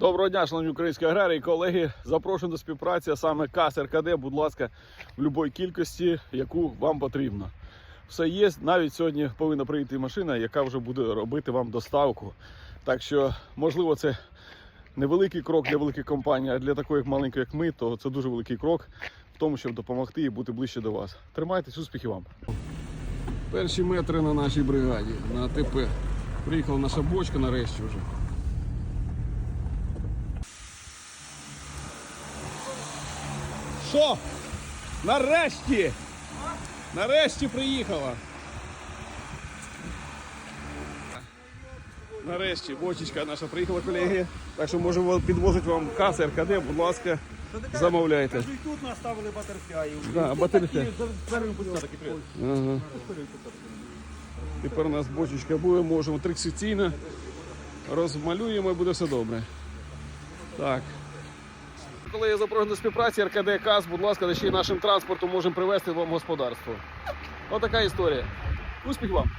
Доброго дня, шановні українські аграрії, колеги. Запрошую до співпраці саме КАС РКД, будь ласка, в будь-якій кількості, яку вам потрібно. Все є. Навіть сьогодні повинна прийти машина, яка вже буде робити вам доставку. Так що, можливо, це невеликий крок для великих компаній, а для такої маленької, як ми, то це дуже великий крок в тому, щоб допомогти і бути ближче до вас. Тримайтесь, успіхів вам! Перші метри на нашій бригаді на АТП. Приїхала наша бочка нарешті вже. Що? Нарешті! Нарешті приїхала. Нарешті бочечка наша приїхала, колеги. Так що можемо підвозити вам каси РКД, будь ласка, замовляйте. І тут наставили батерфляї. Да, батерфляй. Ага. Тепер у нас бочечка буде, можемо триксеційно розмалюємо і буде все добре. Так. Коли я запрошую до співпраці РКД КАС, будь ласка, да ще й нашим транспортом можемо привезти вам господарство. Отака історія. Успіх вам!